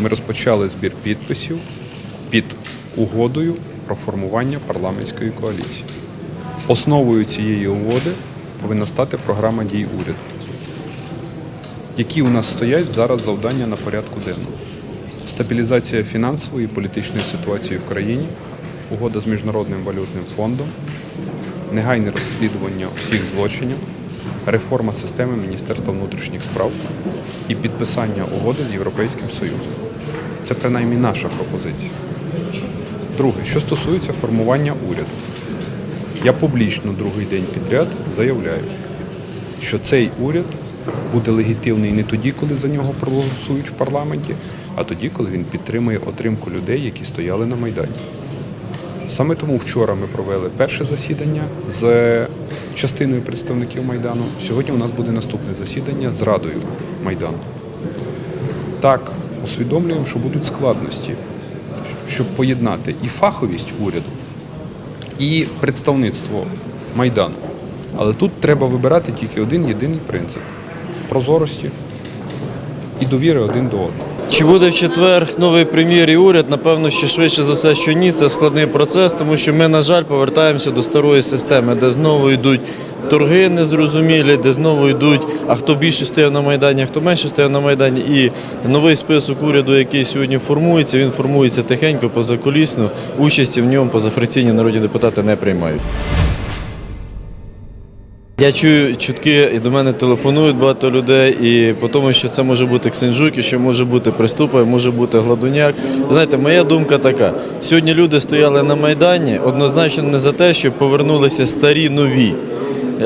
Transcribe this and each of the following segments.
ми розпочали збір підписів під угодою про формування парламентської коаліції. Основою цієї угоди повинна стати програма дій уряду. Які у нас стоять зараз завдання на порядку денному? Стабілізація фінансової і політичної ситуації в країні, угода з Міжнародним валютним фондом, негайне розслідування всіх злочинів, реформа системи Міністерства внутрішніх справ і підписання угоди з Європейським Союзом. Це принаймні наша пропозиція. Друге, що стосується формування уряду, я публічно другий день підряд заявляю, що цей уряд буде легітимний не тоді, коли за нього проголосують в парламенті, а тоді, коли він підтримує отримку людей, які стояли на Майдані. Саме тому вчора ми провели перше засідання з частиною представників Майдану. Сьогодні у нас буде наступне засідання з Радою Майдану. Так, усвідомлюємо, що будуть складності, щоб поєднати і фаховість уряду, і представництво Майдану. Але тут треба вибирати тільки один єдиний принцип прозорості і довіри один до одного. Чи буде в четвер новий прем'єр і уряд? Напевно, ще швидше за все, що ні. Це складний процес, тому що ми, на жаль, повертаємося до старої системи, де знову йдуть торги незрозумілі, де знову йдуть, а хто більше стояв на Майдані, а хто менше стояв на Майдані. І новий список уряду, який сьогодні формується, він формується тихенько, позакулісно. Участі в ньому позафракційні народні депутати не приймають. Я чую чутки, і до мене телефонують багато людей, і по тому, що це може бути Ксенжук, і що може бути Приступа, може бути Гладуняк. Знаєте, моя думка така: сьогодні люди стояли на Майдані однозначно не за те, щоб повернулися старі нові,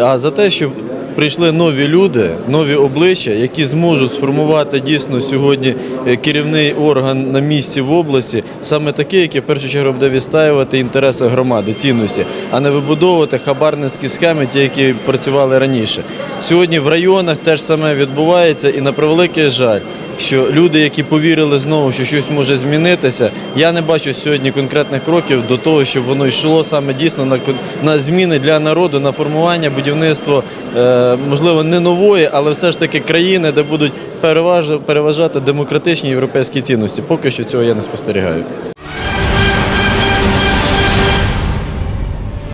а за те, щоб прийшли нові люди, нові обличчя, які зможуть сформувати дійсно сьогодні е, керівний орган на місці в області, саме такий, який в першу чергу буде відстаювати інтереси громади, цінності, а не вибудовувати хабарницькі схеми, ті, які працювали раніше. Сьогодні в районах теж саме відбувається, і на превеликий жаль. Що люди, які повірили знову, що щось може змінитися, я не бачу сьогодні конкретних кроків до того, щоб воно йшло саме дійсно на на зміни для народу, на формування будівництво, е, можливо, не нової, але все ж таки країни, де будуть переваж- переважати демократичні європейські цінності. Поки що цього я не спостерігаю.